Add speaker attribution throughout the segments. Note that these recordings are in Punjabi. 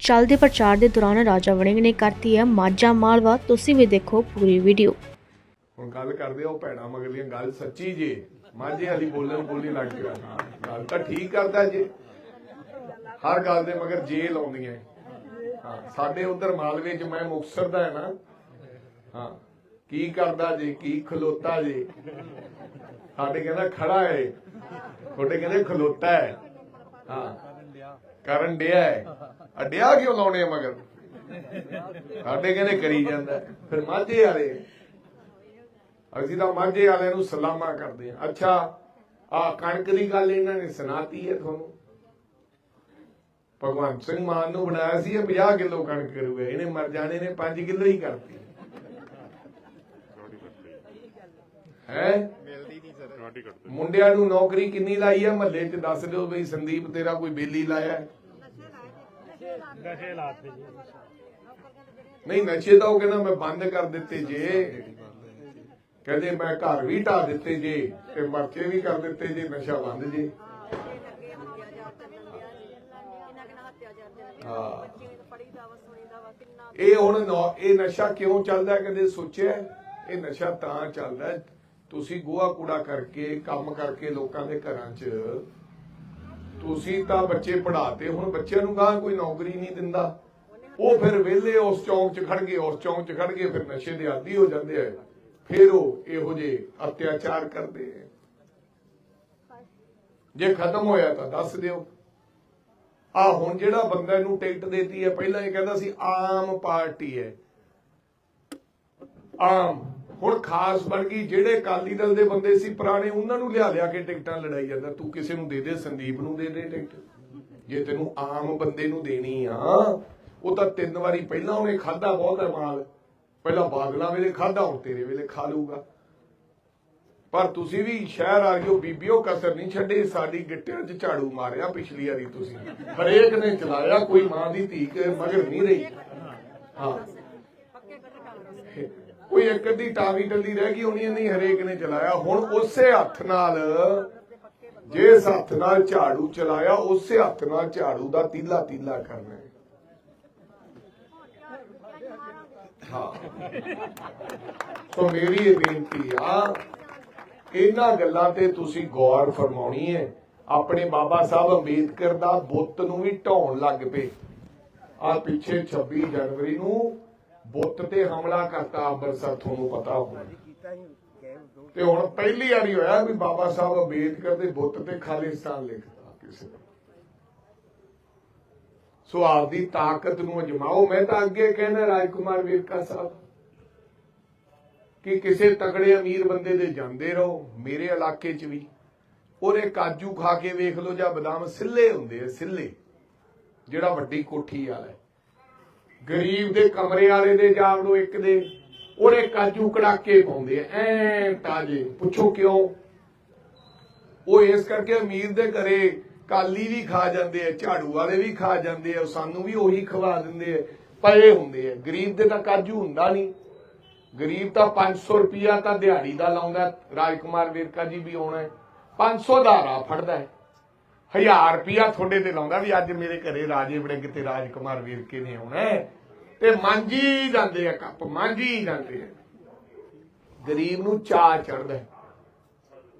Speaker 1: ਚੱਲਦੇ ਪ੍ਰਚਾਰ ਦੇ ਦੌਰਾਨ ਰਾਜਾ ਵੜਿੰਗ ਨੇ ਕਰਤੀ ਹੈ ਮਾਝਾ ਮਾਲਵਾ। ਤੁਸੀਂ ਵੀ ਦੇਖੋ ਪੂਰੀ ਵੀਡੀਓ
Speaker 2: ਹੁਣ ਗੱਲ ਕਰਦੇ ਆ ਉਹ ਭੈਣਾ ਮਗਲੀਆਂ ਗੱਲ ਸੱਚੀ ਜੇ। ਮਾਝੇ ਵਾਲੀ ਬੋਲਣ ਬੋਲੀ ਲੱਗ ਗਿਆ। ਗੱਲ ਤਾਂ ਠੀਕ ਕਰਦਾ ਜੇ। ਹਰ ਗੱਲ ਦੇ ਮਗਰ ਜੇ ਲਾਉਂਦੀਆਂ ਹਾਂ, ਸਾਡੇ ਉਧਰ ਮਾਲਵੇ ਚ ਮੈਂ ਮੁਕਤਸਰ ਦਾ ਹੈ ਨਾ। ਹਾਂ, ਕੀ ਕਰਦਾ ਜੇ, ਕੀ ਖਲੋਤਾ ਜੇ। ਸਾਡੇ ਕਹਿੰਦਾ ਖੜਾ ਹੈ ਤੁਹਾਡੇ ਕਹਿੰਦੇ ਖਲੋਤਾ ਹੈ ਹਾਂ। ਕਰਨ ਡਿਆ ਹੈ। ਅਡਿਆ ਕਿਉਂ ਲਾਉਣੇ ਆ ਮਗਰ? ਸਾਡੇ ਕਹਿੰਦੇ ਕਰੀ ਜਾਂਦਾ ਫਿਰ ਮਾਝੇ ਵਾਲੇ, ਅਸੀਂ ਤਾਂ ਮਾਝੇ ਵਾਲਿਆਂ ਨੂੰ ਸਲਾਮਾ ਕਰਦੇ ਆ ਅੱਛਾ ਆ ਕਣਕ ਦੀ ਗੱਲ ਇਹਨਾਂ ਨੇ ਸੁਣਾਤੀ ਹੈ ਤੁਹਾਨੂੰ? ਭਗਵੰਤ ਸਿੰਘ ਮਾਨ ਨੂੰ ਬਣਾਇਆ ਸੀ ਇਹ 50 ਕਿਲੋ ਕਣਕ ਕਰੂਗਾ। ਇਹਨੇ ਮਰ ਜਾਣੇ ਨੇ 5 ਕਿਲੋ ਹੀ ਕਰਤੀ। ਹੈ? ਮੁੰਡਿਆਂ ਨੂੰ ਨੌਕਰੀ ਕਿੰਨੀ ਲਾਈ ਹੈ ਮਹੱਲੇ 'ਚ ਦੱਸ ਦਿਓ ਬਈ ਸੰਦੀਪ ਤੇਰਾ ਕੋਈ ਬੇਲੀ ਲਾਇਆ? ਨਹੀਂ ਨਸ਼ੇ ਤਾਂ ਉਹ ਕਹਿੰਦਾ ਮੈਂ ਬੰਦ ਕਰ ਦਿੱਤੇ ਜੇ। ਕਹਿੰਦੇ ਮੈਂ ਘਰ ਵੀ ਢਾ ਦਿੱਤੇ ਜੇ ਤੇ ਮਰਚੇ ਵੀ ਕਰ ਦਿੱਤੇ ਜੇ ਨਸ਼ਾ ਬੰਦ ਜੇ। ਇਹ ਹੁਣ ਇਹ ਨਸ਼ਾ ਕਿਉਂ ਚੱਲਦਾ? ਕਦੇ ਸੋਚਿਆ? ਇਹ ਨਸ਼ਾ ਤਾਂ ਚੱਲਦਾ ਹੈ, ਤੁਸੀਂ ਗੋਹਾ ਕੂੜਾ ਕਰਕੇ, ਕੰਮ ਕਰਕੇ ਲੋਕਾਂ ਦੇ ਘਰਾਂ 'ਚ, ਤੁਸੀਂ ਤਾਂ ਬੱਚੇ ਪੜਾਤੇ ਹੁਣ ਬੱਚਿਆਂ ਨੂੰ ਗਾਂ ਕੋਈ ਨੌਕਰੀ ਨਹੀਂ ਦਿੰਦਾ। ਉਹ ਫਿਰ ਵਿਹਲੇ ਉਸ ਚੌਂਕ 'ਚ ਖੜ ਗਏ, ਉਸ ਚੌਂਕ 'ਚ ਖੜ ਗਏ, ਫਿਰ ਨਸ਼ੇ ਦੇ ਆਦੀ ਹੋ ਜਾਂਦੇ ਆ। ਫਿਰ ਉਹ ਇਹੋ ਜਿਹੇ ਅਤਿਆਚਾਰ ਕਰਦੇ ਆ। ਜੇ ਖਤਮ ਹੋਇਆ ਤਾਂ ਦੱਸ ਦਿਓ। ਆ ਹੁਣ ਜਿਹੜਾ ਬੰਦਾ ਨੂੰ ਟਿਕਟ ਦੇਤੀ ਹੈ, ਪਹਿਲਾਂ ਇਹ ਕਹਿੰਦਾ ਸੀ, ਆਮ ਪਾਰਟੀ ਹੈ। ਆਮ ਹੁਣ ਖਾਸ ਬਣ ਜਿਹੜੇ ਅਕਾਲੀ ਦਲ ਦੇ ਬੰਦੇ ਸੀ ਪੁਰਾਣੇ, ਉਹਨਾਂ ਨੂੰ ਲਿਆ ਲਿਆ ਕੇ ਟਿਕਟਾਂ ਲੜਾਈ ਜਾਂਦਾ। ਤੂੰ ਕਿਸੇ ਨੂੰ ਦੇ ਦੇ, ਸੰਦੀਪ ਨੂੰ ਦੇ ਦੇ ਟਿਕਟ। ਜੇ ਤੈਨੂੰ ਆਮ ਬੰਦੇ ਨੂੰ ਦੇਣੀ ਆ, ਉਹ ਤਾਂ ਤਿੰਨ ਵਾਰੀ ਪਹਿਲਾਂ ਉਹਨੇ ਖਾਦਾ ਬਹੁਤ ਹੈ ਮਾਲ। ਪਹਿਲਾਂ ਬਾਦਲਾਂ ਵੇਲੇ ਖਾਦਾ ਹੁਣ ਤੇਰੇ ਵੇਲੇ ਖਾ ਲੂਗਾ ਪਰ ਤੁਸੀਂ ਵੀ ਸ਼ਹਿਰ ਆ ਗਿਓ ਬੀਬੀਓ ਕਸਰ ਨਹੀਂ ਛੱਡੇ। ਸਾਡੀ ਗਿੱਟਿਆਂ 'ਚ ਝਾੜੂ ਮਾਰਿਆ ਪਿਛਲੀ ਵਾਰੀ ਤੁਸੀਂ। ਹਰੇਕ ਨੇ ਚਲਾਇਆ, ਕੋਈ ਮਾਂ ਦੀ ਧੀ ਮਗਰ ਨਹੀਂ ਰਹੀ। ਹਾਂ। ਕੋਈ ਇੱਕ ਅੱਧੀ ਟਾਵੀ ਟੱਲੀ ਰਹਿ ਗਈ ਹੋਣੀ ਨਹੀਂ ਹਰੇਕ ਨੇ ਚਲਾਇਆ। ਹੁਣ ਉਸੇ ਹੱਥ ਨਾਲ, ਜਿਸ ਹੱਥ ਨਾਲ ਝਾੜੂ ਚਲਾਇਆ, ਉਸੇ ਹੱਥ ਨਾਲ ਝਾੜੂ ਦਾ ਤੀਲਾ ਤੀਲਾ ਕਰਨਾ ਹੈ। ਸੋ ਮੇਰੀ ਇਹ ਬੇਨਤੀ ਆ, ਇਹਨਾਂ ਗੱਲਾਂ ਤੇ ਤੁਸੀਂ ਗੌਰ ਫਰਮਾਉਣੀ ਹੈ। ਆਪਣੇ ਬਾਬਾ ਸਾਹਿਬ ਅੰਬੇਦਕਰ ਦਾ ਬੁੱਤ ਨੂੰ ਵੀ ਢਾਉਣ ਲੱਗ ਪਏ। ਆ ਪਿੱਛੇ 26 ਜਨਵਰੀ ਨੂੰ ਬੁੱਤ ਤੇ ਹਮਲਾ ਕਰਤਾ ਅੰਮ੍ਰਿਤਸਰ ਤੁਹਾਨੂੰ ਪਤਾ ਹੋਣਾ। ਤੇ ਹੁਣ ਪਹਿਲੀ ਵਾਰੀ ਹੋਇਆ ਵੀ ਬਾਬਾ ਸਾਹਿਬ ਅੰਬੇਦਕਰ ਦੇ ਬੁੱਤ ਤੇ ਖਾਲਿਸਤਾਨ ਲਿਖਤਾ ਕਿਸੇ ਨੇ। ਸੋ ਆਪਦੀ ਤਾਕਤ ਨੂੰ ਅਜਮਾਓ। ਮੈਂ ਤਾਂ ਅੱਗੇ ਕਹਿੰਦਾ ਰਾਜਕੁਮਾਰ ਵੇਰਕਾ ਸਾਹਿਬ ਕਿ ਕਿਸੇ ਤਗੜੇ ਅਮੀਰ ਬੰਦੇ ਦੇ ਜਾਂਦੇ ਰਹੋ ਮੇਰੇ ਇਲਾਕੇ 'ਚ ਵੀ। ਉਹਨੇ ਕਾਜੂ ਖਾ ਕੇ ਵੇਖ ਲਓ ਜਾਂ ਬਦਾਮ ਸਿੱਲੇ ਹੁੰਦੇ ਆ ਸਿੱਲੇ ਜਿਹੜਾ ਵੱਡੀ ਕੋਠੀ ਵਾਲਾ ਹੈ। ਗਰੀਬ ਦੇ ਕਮਰੇ ਵਾਲੇ ਦੇ ਜਾਵੜੋ ਇੱਕ ਦੇ ਉਹਨੇ ਕਾਜੂ ਕੜਾਕੇ ਪਾਉਂਦੇ ਐ ਤਾਜੇ। ਪੁੱਛੋ ਕਿਉਂ? ਉਹ ਇਸ ਕਰਕੇ ਅਮੀਰ ਦੇ ਘਰੇ ਕਾਲੀ ਵੀ ਖਾ ਜਾਂਦੇ ਆ, ਝਾੜੂ ਵਾਲੇ ਵੀ ਖਾ ਜਾਂਦੇ ਆ ਸਾਨੂੰ ਵੀ ਉਹੀ ਖਵਾ ਦਿੰਦੇ ਆ। ਪਏ ਹੁੰਦੇ ਆ। ਗਰੀਬ ਦੇ ਤਾਂ ਕਾਜੂ ਹੁੰਦਾ ਨਹੀਂ। ਗਰੀਬ ਤਾਂ 500 ਰੁਪਿਆ ਤਾਂ ਦਿਹਾੜੀ ਦਾ ਲਾਉਂਦਾ। ਰਾਜਕੁਮਾਰ ਵੇਰਕਾ ਜੀ ਵੀ ਆਉਣਾ ਹੈ। 500 ਦਾ ਰਾ ਫੜਦਾ ਹੈ। 1000 ਰੁਪਿਆ ਤੁਹਾਡੇ ਤੇ ਲਾਉਂਦਾ ਵੀ ਅੱਜ ਮੇਰੇ ਘਰੇ ਰਾਜੇ ਵੜਿੰਗ ਤੇ ਰਾਜਕੁਮਾਰ ਵੇਰਕੇ ਨੇ ਆਉਣਾ ਤੇ ਮਾਂਜੀ ਜਾਂਦੇ ਆ ਕੱਪ, ਮਾਂਜੀ ਜਾਂਦੇ ਆ। ਗਰੀਬ ਨੂੰ ਚਾਹ ਚੜਦਾ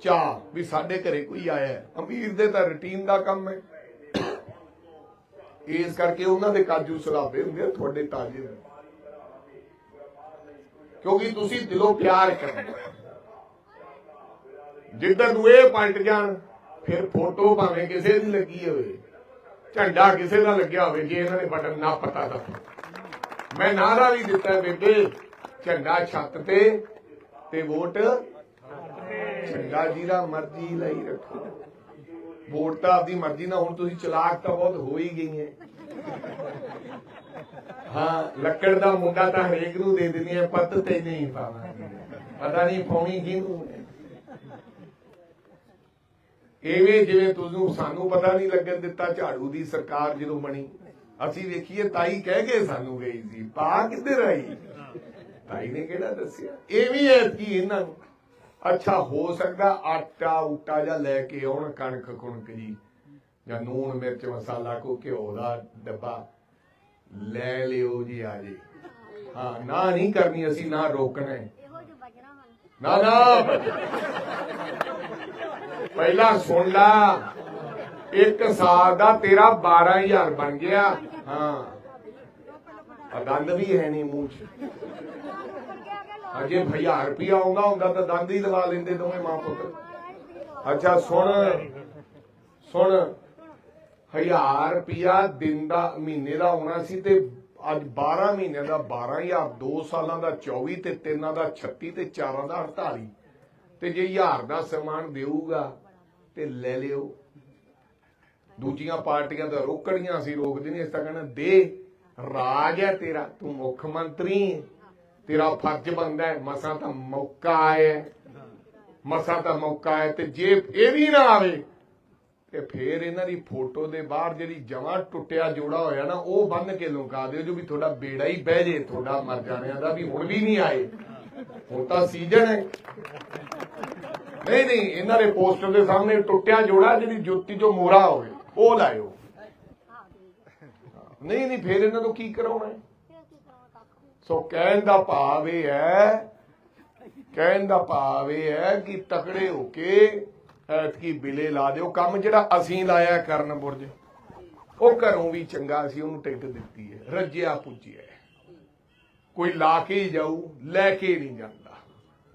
Speaker 2: ਚਾਹ ਵੀ ਸਾਡੇ ਘਰੇ ਕੋਈ ਆਇਆ ਅਮੀਰ ਦੇ ਤਾਂ ਰੁਟੀਨ ਦਾ ਕੰਮ ਹੈ। ਇਸ ਕਰਕੇ ਉਹਨਾਂ ਦੇ ਕਾਜੂ ਸਲਾਬੇ ਹੁੰਦੇ ਆ, ਤੁਹਾਡੇ ਤਾਜ਼ੇ ਹੁੰਦੇ ਕਿਉਂਕਿ ਤੁਸੀਂ ਦਿਲੋਂ ਪਿਆਰ ਕਰਦੇ ਹੋ। ਨੂੰ ਇਹ ਪਲਟ ਜਾਣ ਫਿਰ ਫੋਟੋ ਭਾਵੇਂ ਕਿਸੇ ਦੀ ਲੱਗੀ ਹੋਵੇ, ਝੰਡਾ ਕਿਸੇ ਦਾ ਲੱਗਿਆ ਹੋਵੇ, ਜੇ ਇਹਨਾਂ ਨੇ ਬਟਨ ਨਾ ਪਤਾ ਤਾਂ। ਮੈਂ ਨਾਰਾ ਵੀ ਦਿੱਤਾ ਬੇਬੇ, ਝੰਡਾ ਛੱਤ ਤੇ ਤੇ ਵੋਟ ਝੰਡਾ ਜਿਹਦਾ ਮਰਜ਼ੀ ਲਈ ਰੱਖੋ। ਵੋਟ ਤਾਂ ਆਪਦੀ ਮਰਜ਼ੀ ਨਾਲ, ਹੁਣ ਤੁਸੀਂ ਚਲਾਕ ਤਾਂ ਬਹੁਤ ਹੋ ਹੀ ਗਈ ਹੈ ਹਾਂ ਲੱਕੜ ਦਾ ਮੁੰਡਾ ਤਾਂ ਹਰੇਕ ਨੂੰ ਦੇ ਦਿੰਦੀ ਹੈ ਪੱਤ ਤੇ ਨਹੀਂ ਪਾਵਾਂ ਪਤਾ ਨਹੀਂ ਪਾਉਣੀ ਕਿਹਨੂੰ ਐਵੇਂ ਜਿਵੇਂ ਤੁਹਾਨੂੰ ਸਾਨੂੰ ਪਤਾ ਨਹੀਂ ਲੱਗਣ ਦਿੱਤਾ ਝਾੜੂ ਦੀ ਸਰਕਾਰ ਜਦੋਂ ਬਣੀ। ਅਸੀਂ ਵੇਖੀਏ ਤਾਈ ਕਹਿ ਕੇ ਸਾਨੂੰ ਗਈ ਸੀ ਪਾ ਕਿੱਧਰ ਆਈ? ਤਾਈ ਨੇ ਕਿਹੜਾ ਦੱਸਿਆ? ਇਹ ਵੀ ਹੈ ਕੀ ਇਹਨਾਂ ਨੂੰ ਅੱਛਾ ਹੋ ਸਕਦਾ ਆਟਾ ਉਟਾ ਜਾਂ ਲੈ ਕੇ ਆਉਣ ਕਣਕ ਕੁਣਕ ਜੀ ਜਾਂ ਨੂਣ ਮਿਰਚ ਮਸਾਲਾ ਕੋ ਘਿਓ ਦਾ ਡੱਬਾ ਲੈ ਲਿਓ ਜੀ ਆ ਜੀ। ਹਾਂ ਨਾ ਨਹੀਂ ਕਰਨੀ ਅਸੀਂ ਨਾ ਰੋਕਣਾ। ਨਾ ਨਾ। ਪਹਿਲਾਂ ਸੁਣ ਲਾ। ਇੱਕ ਸਾਲ ਦਾ ਤੇਰਾ 12000 ਬਣ ਗਿਆ। ਹਾਂ। ਆ ਦੰਦ ਵੀ ਹੈ ਨਹੀਂ ਮੂੰਹ 'ਚ। ਅਜੇ 1000 ਰੁਪਿਆ ਆਉਂਦਾ ਹੁੰਦਾ ਤਾਂ ਦੰਦ ਹੀ ਲਵਾ ਲੈਂਦੇ ਦੋਵੇਂ ਮਾਂ ਪੁੱਤ। ਅੱਛਾ ਸੁਣ। ਸੁਣ। 1000 ਰੁਪਿਆ ਦਿਨ ਦਾ ਮਹੀਨੇ ਦਾ ਆਉਣਾ ਸੀ ਤੇ ਅੱਜ 12 ਮਹੀਨਿਆਂ ਦਾ 12000 2 ਸਾਲਾਂ ਦਾ 24 ਤੇ ਤਿੰਨਾਂ ਦਾ 36 ਤੇ ਚਾਰਾਂ ਦਾ 48 ਤੇ ਜੇ 1000 ਦਾ ਸਮਾਨ ਦੇਊਗਾ ਤੇ ਲੈ ਲਿਓ। ਦੂਜੀਆਂ ਪਾਰਟੀਆਂ ਤਾਂ ਰੋਕੜੀਆਂ ਸੀ, ਰੋਕਦੀ ਨਹੀਂ ਇਸ ਤਾਂ ਕਹਿਣਾ ਦੇ, ਰਾਜ ਹੈ ਤੇਰਾ, ਤੂੰ ਮੁੱਖ ਮੰਤਰੀ ਤੇਰਾ ਫਰਜ਼ ਬੰਦਾ ਹੈ, ਮਸਾਂ ਤਾਂ ਮੌਕਾ ਆਇਆ ਮਸਾਂ ਤਾਂ ਮੌਕਾ ਹੈ ਤੇ ਜੇ ਇਹ ਵੀ ਨਾ ਆਵੇ, ਤੇ ਫੇਰ ਇਹਨਾਂ ਦੀ ਫੋਟੋ ਦੇ ਬਾਹਰ ਜਿਹੜੀ ਜਮਾ ਟੁੱਟਿਆ ਜੋੜਾ ਹੋਇਆ ਨਾ, ਉਹ ਬੰਨ ਕੇ ਲੁਕਾ ਦਿਓ, ਜੋ ਵੀ ਤੁਹਾਡਾ ਬੇੜਾ ਹੀ ਬਹਿ ਜੇ, ਤੁਹਾਡਾ ਮਰ ਜਾਣਿਆਂ ਦਾ ਵੀ ਹੁਣ ਵੀ ਨਹੀਂ ਆਏ। ਹੁਣ ਤਾਂ ਸੀਜ਼ਨ ਹੈ। ਨਹੀਂ ਨਹੀਂ, ਇਹਨਾਂ ਦੇ ਪੋਸਟਰ ਦੇ ਸਾਹਮਣੇ ਟੁੱਟਿਆ ਜੋੜਾ ਜਿਹੜੀ ਜੁੱਤੀ ਚੋਂ ਮੋਰਾ ਹੋਵੇ, ਉਹ ਲਾਇਓ। ਨਹੀਂ ਨਹੀਂ, ਫੇਰ ਇਹਨਾਂ ਤੋਂ ਕੀ ਕਰਾਉਣਾ ਹੈ? ਸੋ ਕਹਿਣ ਦਾ ਭਾਵ ਇਹ ਹੈ, ਕਹਿਣ ਦਾ ਭਾਵ ਇਹ ਹੈ ਕਿ ਤਕੜੇ ਹੋ ਕੇ ਐਤਕੀ ਬਿਲੇ ਲਾ ਦਿਓ। ਕੰਮ ਜਿਹੜਾ ਅਸੀਂ ਲਾਇਆ ਕਰਨ ਬੁਰਜ ਉਹ ਘਰੋਂ ਵੀ ਚੰਗਾ ਸੀ, ਉਹਨੂੰ ਟਿਕਟ ਦਿੱਤੀ ਹੈ, ਰੱਜਿਆ ਪੁੱਜਿਆ ਕੋਈ ਲਾ ਕੇ ਹੀ ਜਾਊ, ਲੈ ਕੇ ਨਹੀਂ ਜਾਂਦਾ।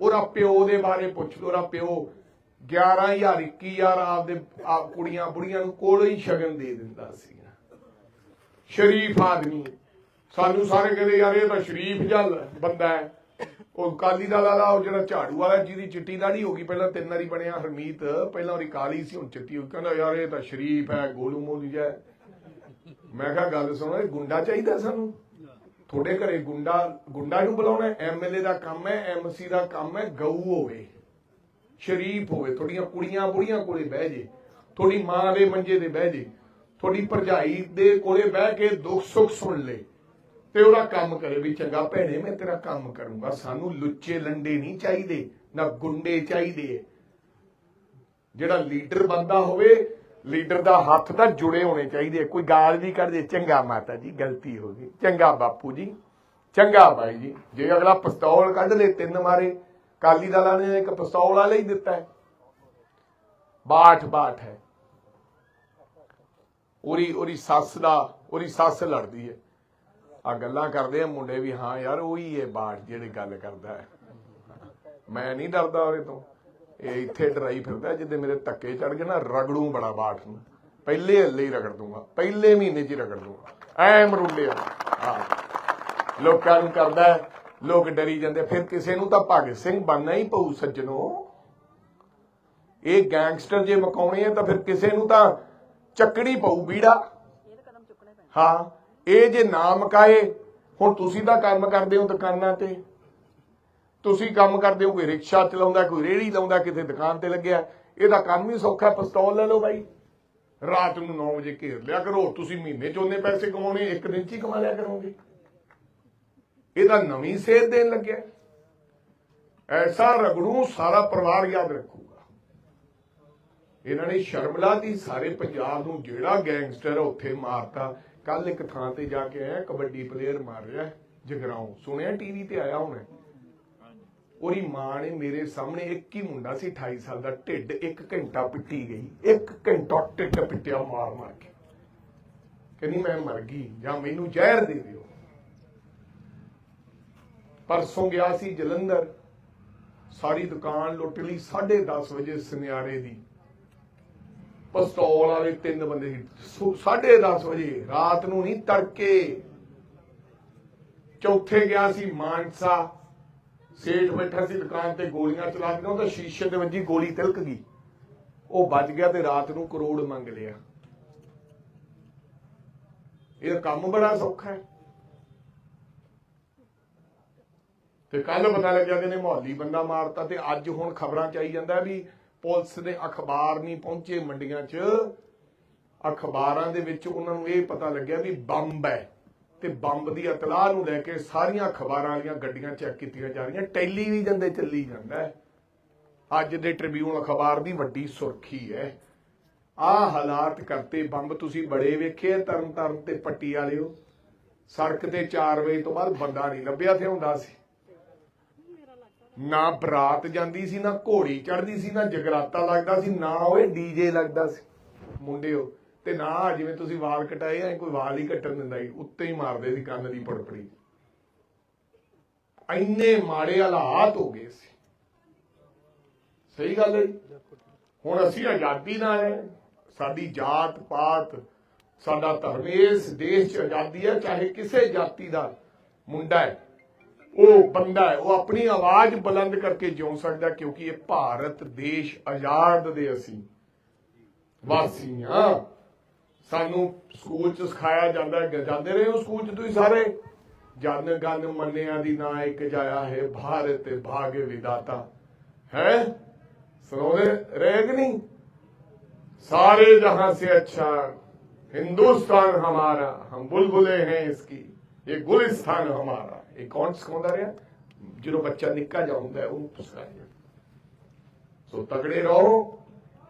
Speaker 2: ਉਹਦਾ ਪਿਓ ਦੇ ਬਾਰੇ ਪੁੱਛ ਲਓ, ਉਹਦਾ ਪਿਓ 11000 21000 ਆਪਦੇ, ਆਪ ਕੁੜੀਆਂ ਬੁੜੀਆਂ ਨੂੰ ਕੋਲ ਹੀ ਸ਼ਗਨ ਦੇ ਦਿੰਦਾ ਸੀ। ਸ਼ਰੀਫ ਆਦਮੀ। ਸਾਨੂੰ ਸਾਰੇ ਕਹਿੰਦੇ, ਯਾਰ, ਇਹ ਤਾਂ ਸ਼ਰੀਫ ਜਲ ਬੰਦਾ ਹੈ। ਉਹ ਕਾਲੀ ਦਾ ਲਾਲਾ ਉਹ ਜਿਹੜਾ ਝਾੜੂ ਵਾਲਾ, ਜਿਹਦੀ ਚਿੱਟੀ ਦਾੜੀ ਹੋ ਗਈ, ਪਹਿਲਾਂ ਤਿੰਨ ਵਾਰੀ ਬਣਿਆ, ਹਰਮੀਤ, ਪਹਿਲਾਂ ਉਹਦੀ ਕਾਲੀ ਸੀ, ਹੁਣ ਚਿੱਟੀ ਹੋ ਗਈ। ਕਹਿੰਦਾ, ਯਾਰ, ਇਹ ਤਾਂ ਸ਼ਰੀਫ ਹੈ, ਗੋਲੂ ਮੋਲੀ ਜਿਹਾ ਹੈ। ਮੈਂ ਕਿਹਾ, ਗੱਲ ਸੁਣੋ, ਇਹ ਗੁੰਡਾ ਚਾਹੀਦਾ ਸਾਨੂੰ? ਤੁਹਾਡੇ ਘਰੇ ਗੁੰਡਾ ਗੁੰਡਾ ਨੂੰ ਬੁਲਾਉਣਾ ਐਮਐਲਏ ਦਾ ਕੰਮ ਹੈ ਐਮਸੀ ਦਾ ਕੰਮ ਹੈ, ਗਊ ਹੋਵੇ, ਸ਼ਰੀਫ ਹੋਵੇ, ਤੁਹਾਡੀਆਂ ਕੁੜੀਆਂ ਬੁੜੀਆਂ ਕੋਲੇ ਬਹਿ ਜੇ, ਤੁਹਾਡੀ ਮਾਂ ਦੇ ਮੰਜੇ ਤੇ ਬਹਿ ਜੇ, ਤੁਹਾਡੀ ਭਰਜਾਈ ਦੇ ਕੋਲੇ ਬਹਿ ਕੇ ਦੁੱਖ ਸੁੱਖ ਸੁਣ ਲੇ, ਤੇ ਉਹਦਾ ਕੰਮ ਕਰੇ ਵੀ ਚੰਗਾ ਭੈਣੇ, ਮੈਂ ਤੇਰਾ ਕੰਮ ਕਰੂੰਗਾ, ਸਾਨੂੰ ਲੁੱਚੇ ਲੰਡੇ ਨਹੀਂ ਚਾਹੀਦੇ, ਨਾ ਗੁੰਡੇ ਚਾਹੀਦੇ। ਜਿਹੜਾ ਲੀਡਰ ਬੰਦਾ ਹੋਵੇ ਲੀਡਰ ਦਾ ਹੱਥ ਤਾਂ ਜੁੜੇ ਹੋਣੇ ਚਾਹੀਦੇ ਕੋਈ ਗਾਲ ਨਹੀਂ ਕੱਢਦੇ। ਚੰਗਾ ਮਾਤਾ ਜੀ, ਗਲਤੀ ਹੋ ਗਈ। ਚੰਗਾ ਬਾਪੂ ਜੀ, ਚੰਗਾ ਬਾਈ ਜੀ। ਜੇ ਅਗਲਾ ਪਿਸਤੌਲ ਕੱਢ ਲੇ, ਤਿੰਨ ਮਾਰੇ ਕਾਲੀ ਦਲਾਂ ਨੇ ਇੱਕ ਪਿਸਤੌਲ ਵਾਲਾ ਹੀ ਦਿੱਤਾ ਹੈ। ਬਾਠ ਬਾਠ ਹੈ। ਉਹਦੀ ਉਹਦੀ ਸੱਸ ਦਾ, ਉਹਦੀ ਸੱਸ ਲੜਦੀ ਹੈ। ਆ ਗੱਲਾਂ ਕਰਦੇ ਆ ਮੁੰਡੇ ਵੀ, ਹਾਂ ਯਾਰ, ਉਹੀ ਹੈ ਬਾਠ ਜਿਹੜੇ ਗੱਲ ਕਰਦਾ ਹੈ। ਮੈਂ ਨਹੀਂ ਡਰਦਾ ਉਹਦੇ ਤੋਂ। ਇਹ ਇੱਥੇ ਡਰਾਈ ਫਿਰਦਾ, ਜਿੱਦੇ ਮੇਰੇ ਧੱਕੇ ਚੜ ਗਏ ਨਾ, ਰਗੜੂ ਬੜਾ ਬਾਠ ਨੂੰ। ਪਹਿਲੇ ਹੱਲੇ ਹੀ ਰਗੜ ਦੂੰਗਾ, ਪਹਿਲੇ ਮਹੀਨੇ 'ਚ ਹੀ ਰਗੜ ਦੂੰਗਾ। ਐ ਮਰੂੰਡੇ ਹਾਂ। ਲੋਕਾਂ ਨੂੰ ਕਰਦਾ ਲੋਕ ਡਰੀ ਜਾਂਦੇ ਫਿਰ ਕਿਸੇ ਨੂੰ ਤਾਂ ਭਗਤ ਸਿੰਘ ਬਣਨਾ ਹੀ ਪਊ ਸੱਜਣੋ। ਇਹ ਗੈਂਗਸਟਰ ਜੇ ਮਕਾਉਣੇ ਆ, ਤਾਂ ਫਿਰ ਕਿਸੇ ਨੂੰ ਤਾਂ ਚੱਕਣੀ ਪਊ ਬੀੜਾ। ਹਾਂ, ਇਹ ਜੇ ਨਾ ਮਕਾਏ, ਹੁਣ ਤੁਸੀਂ ਤਾਂ ਕੰਮ ਕਰਦੇ ਹੋ ਦੁਕਾਨਾਂ ਤੇ। ਤੁਸੀਂ ਕੰਮ ਕਰਦੇ ਹੋ ਕੋਈ ਰਿਕਸ਼ਾ ਚਲਾਉਂਦਾ, ਕੋਈ ਰੇਹੜੀ ਲਾਉਂਦਾ, ਕਿਤੇ ਦੁਕਾਨ ਤੇ ਲੱਗਿਆ, ਇਹਦਾ ਕੰਮ ਵੀ ਸੌਖਾ, ਪਿਸਤੌਲ ਲੈ ਲਓ ਬਾਈ। ਰਾਤ ਨੂੰ 9 ਵਜੇ ਘੇਰ ਲਿਆ ਕਰੋ, ਤੁਸੀਂ ਮਹੀਨੇ ਚ ਉਹਨੇ ਪੈਸੇ ਕਮਾਉਣੇ, ਇੱਕ ਦਿਨ ਚ ਹੀ ਕਮਾ ਲਿਆ ਕਰੋਗੇ। ਇਹ ਨਵੀਂ ਸੇਧ ਦੇਣ ਲੱਗਿਆ। ਐਸਾ ਰਗੜੂ, ਸਾਰਾ ਪਰਿਵਾਰ ਯਾਦ ਰੱਖੂਗਾ। ਇਹਨਾਂ ਨੇ ਸ਼ਰਮਲਾ ਦੀ ਸਾਰੇ ਪੰਜਾਬ ਨੂੰ ਜਿਹੜਾ ਗੈਂਗਸਟਰ ਉੱਥੇ ਮਾਰਤਾ। ਕੱਲ ਇੱਕ ਥਾਂ ਤੇ ਜਾ ਕੇ ਆਇਆ, ਕਬੱਡੀ ਪਲੇਅਰ ਮਾਰ ਰਿਹਾ, ਜਗਰਾਉਂ। ਸੁਣਿਆ, ਟੀਵੀ ਤੇ ਆਇਆ ਹੁਣ। ਉਹਦੀ ਮਾਂ ਨੇ ਮੇਰੇ ਸਾਹਮਣੇ ਇੱਕ ਹੀ ਮੁੰਡਾ ਸੀ 28 ਸਾਲ ਦਾ, ਢਿੱਡ ਇੱਕ ਘੰਟਾ ਪਿੱਟੀ ਗਈ। ਇੱਕ ਘੰਟਾ ਢਿੱਡ ਪਿੱਟਿਆ, ਮਾਰ ਮਾਰ ਕੇ। ਕਹਿੰਦੀ, ਮੈਂ ਮਰ ਗਈ, ਜਾਂ ਮੈਨੂੰ ਜ਼ਹਿਰ ਦੇ ਦਿਓ। ਪਰਸੋਂ ਗਿਆ ਸੀ ਜਲੰਧਰ। ਸਾਰੀ ਦੁਕਾਨ ਲੁੱਟ ਲਈ 10:30 ਵਜੇ ਸੁਨਿਆਰੇ ਦੀ। ਪਿਸਤੌਲ ਵਾਲੇ ਤਿੰਨ ਬੰਦੇ ਸੀ। 10:30 ਵਜੇ, ਰਾਤ ਨੂੰ ਨਹੀਂ, ਤੜਕੇ। ਚੌਥੇ ਗਿਆ ਸੀ ਮਾਨਸਾ। ਸੇਠ ਬੈਠਾ ਸੀ ਦੁਕਾਨ ਤੇ ਗੋਲੀਆਂ ਚਲਾ ਕੇ, ਉਹਦਾ ਸ਼ੀਸ਼ੇ ਦੇ ਵੱਜੀ ਗੋਲੀ ਤਿਲਕ ਗਈ। ਉਹ ਵੱਜ ਗਿਆ ਤੇ ਰਾਤ ਨੂੰ ਕਰੋੜ ਮੰਗ ਲਿਆ। ਇਹ ਕੰਮ ਬੜਾ ਸੌਖਾ ਹੈ। ਤੇ ਕੱਲ ਪਤਾ ਲੱਗਿਆ ਕਿ ਨੇ ਮੁਹੱਲੀ ਬੰਦਾ ਮਾਰਤਾ ਤੇ ਅੱਜ ਹੁਣ ਖਬਰਾਂ ਚ ਆਈ ਜਾਂਦਾ ਵੀ ਪੁਲਿਸ ਦੇ ਅਖਬਾਰ ਨਹੀਂ ਪਹੁੰਚੇ ਮੰਡੀਆਂ 'ਚ। ਅਖਬਾਰਾਂ ਦੇ ਵਿੱਚ ਉਹਨਾਂ ਨੂੰ ਇਹ ਪਤਾ ਲੱਗਿਆ ਵੀ ਬੰਬ ਹੈ। ਤੇ ਬੰਬ ਦੀ ਇਤਲਾਹ ਨੂੰ ਲੈ ਕੇ ਸਾਰੀਆਂ ਅਖਬਾਰਾਂ ਵਾਲੀਆਂ ਗੱਡੀਆਂ ਚੈੱਕ ਕੀਤੀਆਂ ਜਾ ਰਹੀਆਂ। ਟੈਲੀਵਿਜ਼ਨ ਦੇ ਚੱਲੀ ਜਾਂਦਾ ਅੱਜ ਦੇ ਟ੍ਰਿਬਿਊਨ ਅਖਬਾਰ ਦੀ ਵੱਡੀ ਸੁਰਖੀ ਹੈ। ਆਹ ਹਾਲਾਤ ਕਰਤੇ ਬੰਬ ਤੁਸੀਂ ਬੜੇ ਵੇਖੇ ਆ ਤਰਨ ਤੇ ਪੱਟੀ ਵਾਲਿਓ। ਸੜਕ ਤੇ 4 ਵਜੇ ਤੋਂ ਬਾਅਦ ਬੰਦਾ ਨਹੀਂ ਲੱਭਿਆ ਤੇ ਹੁੰਦਾ ਸੀ। ਨਾ ਬਰਾਤ ਜਾਂਦੀ ਸੀ, ਨਾ ਘੋੜੀ ਚੜਦੀ ਸੀ, ਨਾ ਜਗਰਾਤਾ ਲੱਗਦਾ ਸੀ, ਨਾ ਓਏ ਡੀਜੇ ਲੱਗਦਾ ਸੀ। ਮੁੰਡਿਓ ਤੇ ਨਾ ਜਿਵੇਂ ਤੁਸੀਂ ਵਾਲ ਕਟਾਏ ਐ ਕੋਈ ਵਾਲ ਹੀ ਕੱਟਣ ਦਿੰਦਾ ਸੀ ਉੱਤੇ ਹੀ ਮਾਰਦੇ ਸੀ ਕੰਨ ਦੀ ਪੜਪੜੀ। ਇੰਨੇ ਮਾੜੇ ਹਾਲਾਤ ਹੋ ਗਏ ਸੀ। ਸਹੀ ਗੱਲ ਹੈ ਹੁਣ ਅਸੀਂ ਆਜ਼ਾਦੀ ਨਾਲ ਹੈ। ਸਾਡੀ ਜਾਤ ਪਾਤ, ਸਾਡਾ ਧਰਮ ਇਸ ਦੇਸ਼ 'ਚ ਆਜ਼ਾਦੀ ਹੈ, ਚਾਹੇ ਕਿਸੇ ਜਾਤੀ ਦਾ ਮੁੰਡਾ ਹੈ, ਉਹ ਬੰਦਾ ਹੈ, ਉਹ ਆਪਣੀ ਆਵਾਜ਼ ਬੁਲੰਦ ਕਰਕੇ ਜਿਉ ਸਕਦਾ, ਕਿਉਂਕਿ ਇਹ ਭਾਰਤ ਦੇਸ਼ ਆਜ਼ਾਦ ਦੇ ਅਸੀਂ ਵਾਸੀ ਹਾਂ। ਸਾਨੂੰ ਸਕੂਲ ਚ ਸਿਖਾਇਆ ਜਾਂਦਾ ਜਾਂਦੇ ਰਹੇ ਹੋ ਸਕੂਲ ਚ ਤੁਸੀਂ ਸਾਰੇ? ਜਨ ਗਨ ਮੰਨਿਆ ਦੀ ਨਾ ਇੱਕ ਜਾਇਆ ਹੈ ਭਾਰਤ ਭਾਗੇ ਵਿਦਾਤਾ ਹੈ? ਸੁਣਾਉਂਦੇ ਰਹੇ ਨਹੀਂ? सारे जहां से अच्छा हिंदुस्तान हमारा हम बुलबुले हैं इसकी ये गुलिस्तान हमारा ਇਹ ਕੌਣ ਸਿਖਾਉਂਦਾ ਰਿਹਾ? ਜਦੋਂ ਬੱਚਾ ਨਿੱਕਾ ਜਾ ਹੁੰਦਾ ਉਹ ਸਿਖਾਇਆ ਸੋ ਤਗੜੇ ਰਹੋ।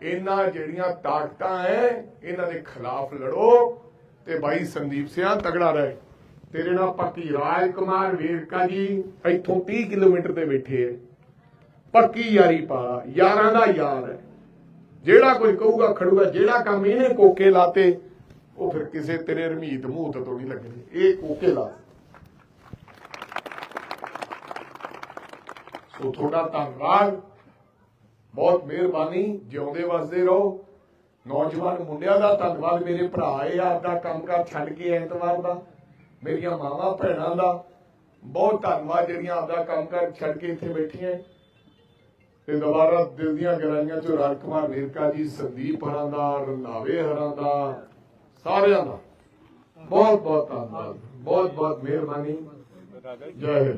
Speaker 2: ਇਹਨਾਂ ਜਿਹੜੀਆਂ ਤਾਕਤਾਂ ਐ, ਇਹਨਾਂ ਦੇ ਖਿਲਾਫ ਲੜੋ ਤੇ ਭਾਈ ਸੰਦੀਪ ਸਿਆ, ਤਗੜਾ ਰਹੇ। ਤੇਰੇ ਨਾਲ ਪੱਕੀ ਰਾਜ ਕੁਮਾਰ ਵੇਰਕਾ ਜੀ ਇੱਥੋਂ 30 ਕਿਲੋਮੀਟਰ ਤੇ ਬੈਠੇ ਐ। ਪੱਕੀ ਯਾਰੀ ਪਾ ਯਾਰਾਂ ਦਾ ਯਾਰ ਹੈ ਜਿਹੜਾ ਕੋਈ ਕਹੂਗਾ, ਖੜੂਗਾ, ਜਿਹੜਾ ਕੰਮ ਇਹਨੇ ਕੋਕੇ ਲਾਤੇ, ਉਹ ਫਿਰ ਕਿਸੇ ਤੇਰੇ ਰਮੀਤ ਮੂਹਤ ਤੋਂ ਨਹੀਂ ਲੱਗਣੇ। ਇਹ ਕੋਕੇ ਲਾ। ਸੋ ਤੁਹਾਡਾ ਧੰਨਵਾਦ। ਬਹੁਤ ਮਿਹਰਬਾਨੀ, ਜਿਉਂਦੇ ਵਸਦੇ ਰਹੋ। ਨੌਜਵਾਨ ਮੁੰਡਿਆਂ ਦਾ ਧੰਨਵਾਦ ਮੇਰੇ ਭਰਾ, ਇਹ ਆਪਦਾ ਕੰਮਕਾਰ ਛੱਡ ਕੇ ਐਤਵਾਰ ਦਾ, ਮੇਰੀਆਂ ਮਾਵਾਂ ਭੈਣਾਂ ਦਾ। ਬਹੁਤ ਧੰਨਵਾਦ ਜਿਹੜੀਆਂ ਆਪਦਾ ਕੰਮਕਾਰ ਛੱਡ ਕੇ ਇੱਥੇ ਬੈਠੀਆਂ। ਤੇ ਦੁਬਾਰਾ ਦਿਲ ਦੀਆਂ ਗਹਿਰਾਈਆਂ ਚੋਂ ਰਾਜਕੁਮਾਰ ਵੇਰਕਾ ਜੀ, ਸੰਦੀਪ ਹਰਾਂ ਦਾ, ਰੰਧਾਵੇ ਹਰਾਂ ਦਾ, ਸਾਰਿਆਂ ਦਾ। ਬਹੁਤ ਬਹੁਤ ਧੰਨਵਾਦ, ਬਹੁਤ ਬਹੁਤ ਮਿਹਰਬਾਨੀ। ਜੈ